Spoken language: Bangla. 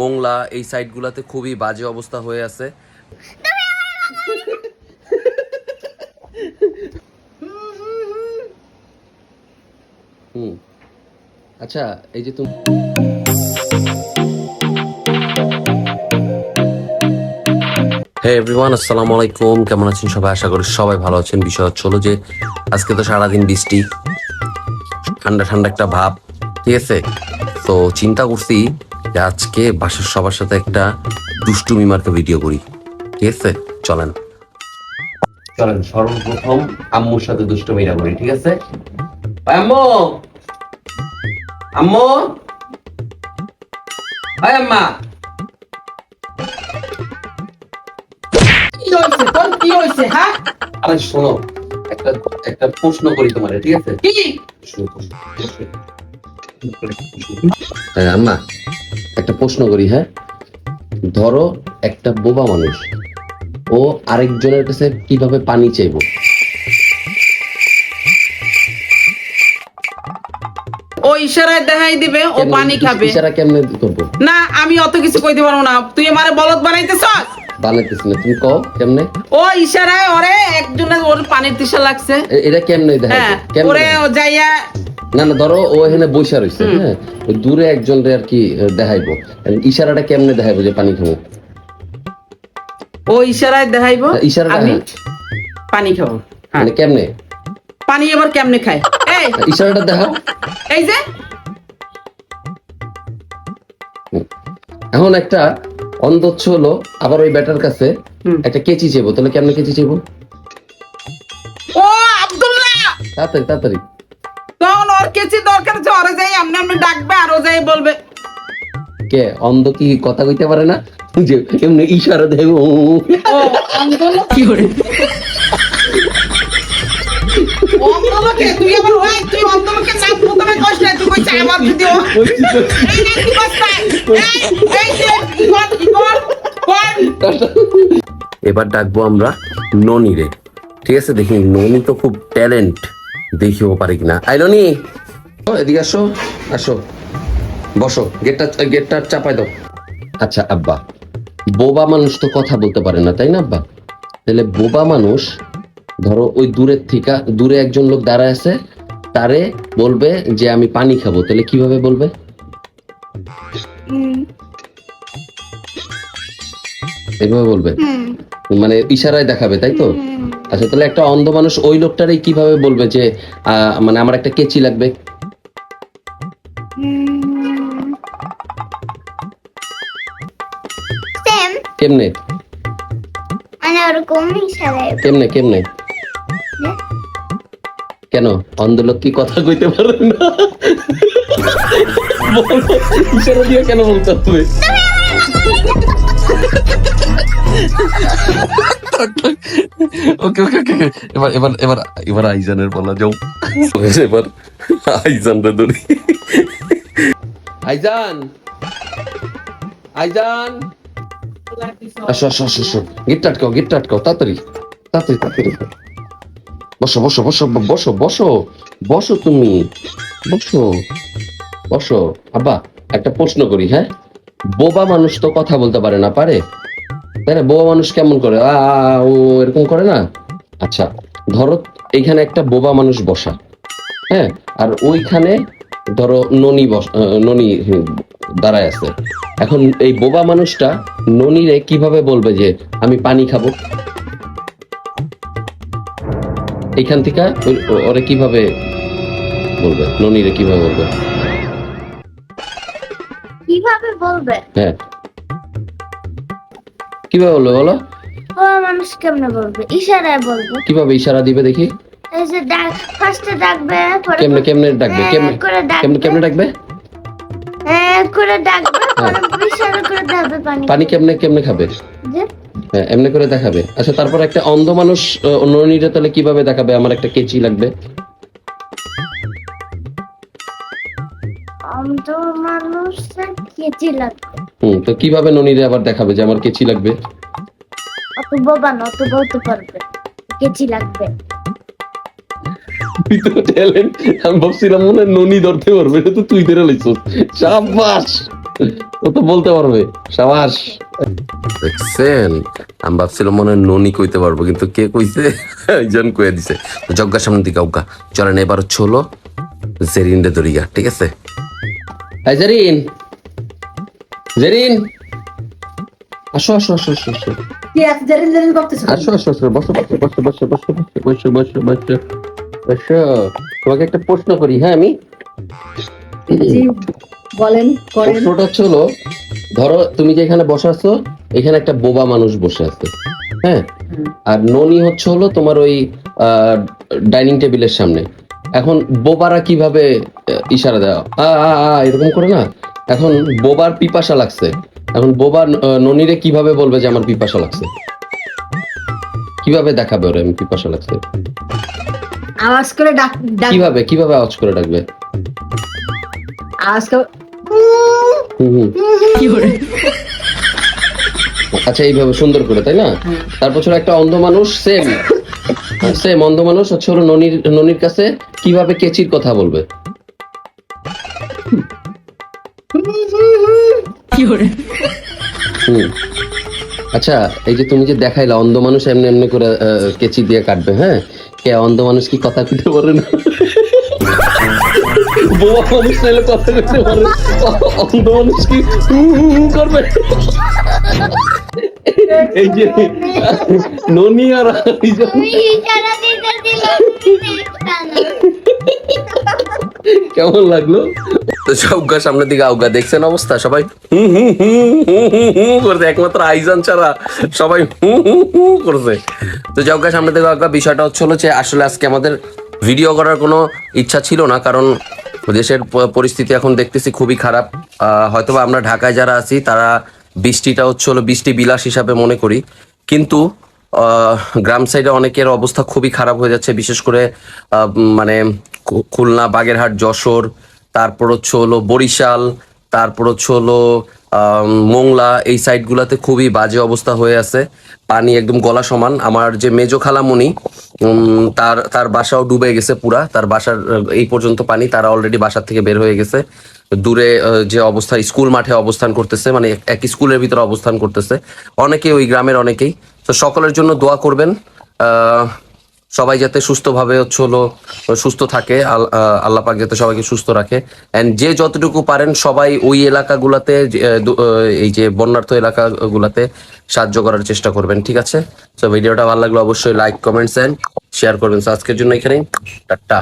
মোংলা এই সাইডগুলোতে খুবই বাজে অবস্থা হয়ে আছে। আচ্ছা এই যে তুমি হে এভরিওয়ান আসসালামু আলাইকুম। কেমন আছেন সবাই? আশা করি সবাই ভালো আছেন। বিষয় হচ্ছে যে, আজকে তো সারাদিন বৃষ্টি, ঠান্ডা ঠান্ডা একটা ভাব, ঠিক আছে? তো চিন্তা করছি যে আজকে বাসার সবার সাথে একটা দুষ্টুমি মার্কা ভিডিও করি। ঠিক আছে? চলেন। চলেন সর্বপ্রথম আম্মুর সাথে দুষ্টুমিটা করি ঠিক আছে? ভাই আম্মু! আম্মু! ভাই আম্মা! কি হয়েছে তোর? কি হয়েছে? হ্যাঁ? আরে শোনো একটা একটা প্রশ্ন করি তোমার ঠিক আছে? কি? আম্মা একটা প্রশ্ন করি হ্যাঁ? ধরো একটা বোবা মানুষ ও আরেকজনের কাছে কীভাবে পানি চাইব? ও ইশারায় দেখাই দিবে ও পানি খাবে। ইশারা কেমনে করব? না আমি অত কিছু কইতে পারব না। তুই আমারে বলদ বানাইতেছ বানাইতেছি না তুমি কও কেমনে? ও ইশারায় ওরে একজনের ওর পানির তৃষা লাগছে। এটা কেমনে দেখা হ্যাঁ ওরে ও যাইয়া না না ধরো ও এখানে বৈশা রয়েছে হ্যাঁ? ওই দূরে একজন আর কি দেখাইবো। ইশারাটা কেমনে দেখাইবো যে পানি খাব? ও ইশারায় দেখাইবো? হ্যাঁ, ইশারাটা আমি। পানি খাব হ্যাঁ। মানে কেমনে? পানি আবার কেমনে খায়? এই! ইশারাটা দেখাও। এই যে! এখন একটা অন্ধচ্ছ হলো আবার ওই ব্যাটার কাছে একটা কেচি চেবো তাহলে কেমনে কেচি চেবো ও আব্দুল্লাহ! তাড়াতাড়ি তাড়াতাড়ি। তখন দরকার আছে ওরে যাই আমনে আমনে ডাকবে আর ও যাই বলবে। কে অন্ধ কি কথা কইতে পারে না? যে এমনি ইশারা দেব ও আন্দোলন কি করে? তুই আবার ওই তুই নাম প্রথমে কষ্ট তুই কইছ আমার এই না কি কষ্ট এই এই যে কি কর কি কর কর। এবার ডাকবো আমরা ননি রে ঠিক আছে দেখি ননি তো খুব ট্যালেন্ট দেখিও পারে কিনা। আই ননি! এদিকে আসো আসো। বসো গেটটা গেটটা চাপাই দাও। আচ্ছা আব্বা বোবা মানুষ তো কথা বলতে পারে না তাই না আব্বা? তাহলে বোবা মানুষ ধরো ওই দূরের থেকে দূরে একজন লোক দাঁড়ায় আছে তারে বলবে যে আমি পানি খাব তাহলে কীভাবে বলবে? এইভাবে বলবে? মানে ইশারায় দেখাবে তাই তো? আচ্ছা তাহলে একটা অন্ধ মানুষ ওই লোকটারই কীভাবে বলবে যে আহ, মানে আমার একটা কেচি লাগবে? কেমনে? মানে কেমনে কেমনে? কেন? অন্ধ লোক কি কথা কইতে পারে না? ইশারা দিয়ে কেন বলতে হবে ওকে ওকে ওকে এবার এবার এবার এবার আইজানের বলা যাও। এবার আইজান রে ধরি। আইজান! আইজান! আসো আসো আসো আসো। গিটটা আটকাও গিটটা আটকাও, তাড়াতাড়ি তাড়াতাড়ি তাড়াতাড়ি। বসো বসো বসো বসো বসো বসো তুমি, বসো বসো। আব্বা, একটা প্রশ্ন করি হ্যাঁ? বোবা মানুষ তো কথা বলতে পারে না, পারে? তাই না? বোবা মানুষ কেমন করে? আ, ও এরকম করে না? আচ্ছা ধরো, এইখানে একটা বোবা মানুষ বসা হ্যাঁ? আর ওইখানে ধরো ননি ননি দাঁড়ায় আছে। এখন এই বোবা মানুষটা ননিরে কীভাবে বলবে যে আমি পানি খাব এইখান থেকে ওরে কীভাবে বলবে? ননিরে কীভাবে বলবে? কীভাবে বলবে? হ্যাঁ। কীভাবে বলবে বলো? ও মানুষ কেমনে বলবে? ইশারায় বলবে। কীভাবে ইশারা দিবে দেখি? যে ডাক ফার্স্টে ডাকবে কেমনে কেমনে ডাকবে হ্যাঁ, কেমনে কেমনে কেমনে ডাকবে হ্যাঁ করে ডাকবে পরে ইশারা করে দেবে পানি। পানি কেমনে কেমনে খাবে? হ্যাঁ এমনি করে দেখাবে। আচ্ছা তারপর একটা অন্ধ মানুষ আহ, তাহলে কীভাবে দেখাবে? আমার একটা কেচি লাগবে। অন্ধ মানুষ কেচি লাগবে। হুম তো কীভাবে ননিরে আবার দেখাবে যে আমার কেচি লাগবে? অত বোবা না অত বলতে পারবে। কেচি লাগবে। তুই তো ট্যালেন্ট আমি ভাবছিলাম মনে ননি ধরতে পারবে এটা তো তুই ধরে লাইছিস সাবাস! ও তো বলতে পারবে সাবাস। দেখছেন আমি ভাবছিলাম মনে ননি কইতে পারব কিন্তু কে কইছে? একজন কয়ে দিছে যজ্ঞার সামনে দিকে অজ্ঞা চলেন এবার হচ্ছে হলো জেরিন রে দরিয়া ঠিক আছে? এই জেরিন! জেরিন! আসো আসো আসো আসো আসো। আসো আসো আসো বসো বসো বসো বসো বসো বসো বসো বসো বসো। তোমাকে একটা প্রশ্ন করি হ্যাঁ আমি? বলেন প্রশ্নটা হলো ধরো তুমি যে এখানে বসে আছো এখানে একটা বোবা মানুষ বসে আছে হ্যাঁ? আর ননি হচ্ছে হলো তোমার ওই ডাইনিং টেবিলের সামনে। এখন বোবারা কীভাবে ইশারা দেওয়া আ এরকম করে না? এখন বোবার পিপাসা লাগছে। এখন বোবা ননিরে কীভাবে বলবে যে আমার পিপাসা লাগছে? কীভাবে দেখাবে ওরা আমি পিপাসা লাগছে? আওয়াজ করে ডাক ডাক। কীভাবে কীভাবে আওয়াজ করে ডাকবে? আওয়াজ করে আচ্ছা এইভাবে সুন্দর করে তাই না? তারপর ছিল একটা অন্ধ মানুষ সেম সেম অন্ধ মানুষ হচ্ছে হলো ননির ননির কাছে কীভাবে কেচির কথা বলবে? হুম। আচ্ছা এই যে তুমি যে দেখাইলা অন্ধ মানুষ এমনি এমনি করে আহ, কেচি দিয়ে কাটবে হ্যাঁ? অন্ধ মানুষ কি কথা কইতে পারে না বোবা মানুষ নাইলে কথা কইতে পারে অন্ধ মানুষ কি করবে এই যে ননি আর কেমন লাগল তো সবগা সামনের দিকে আউগা, দেখছেন অবস্থা? সবাই হু হু হু হু হু হু করছে, একমাত্র আইজান ছাড়া সবাই হু হু হু করছে। তো জগা সামনের দিকে আউগা, বিষয়টা হচ্ছে হলো যে আসলে আজকে আমাদের ভিডিও করার কোনো ইচ্ছা ছিল না, কারণ দেশের পরিস্থিতি এখন দেখতেছি খুবই খারাপ। হয়তোবা আমরা ঢাকায় যারা আছি, তারা বৃষ্টিটা হচ্ছে হলো বৃষ্টি বিলাস হিসাবে মনে করি। কিন্তু গ্রাম সাইডে অনেকের অবস্থা খুবই খারাপ হয়ে যাচ্ছে, বিশেষ করে মানে খুলনা, বাগেরহাট, যশোর তারপর হচ্ছে হলো বরিশাল তারপর হচ্ছে হলো মোংলা এই সাইডগুলোতে খুবই বাজে অবস্থা হয়ে আছে। পানি একদম গলা সমান। আমার যে মেজো খালামণি উম, তার তার বাসাও ডুবে গেছে পুরা। তার বাসার এই পর্যন্ত পানি তারা অলরেডি বাসার থেকে বের হয়ে গেছে। দূরে যে অবস্থা স্কুল মাঠে অবস্থান করতেছে মানে এক- স্কুলের ভিতরে অবস্থান করতেছে। অনেকেই ওই গ্রামের অনেকেই। তো সকলের জন্য দোয়া করবেন। সবাই যাতে সুস্থভাবে হচ্ছে হলো সুস্থ থাকে, আল- আল্লাহ পাক যাতে সবাইকে সুস্থ রাখে। অ্যান্ড যে যতটুকু পারেন সবাই ওই এলাকাগুলাতে এই যে বন্যার্থ এলাকাগুলাতে সাহায্য করার চেষ্টা করবেন, ঠিক আছে? তো ভিডিওটা ভালো লাগল অবশ্যই লাইক কমেন্টস অ্যান্ড শেয়ার করবেন। আজকের জন্য এখানেই। টাটা।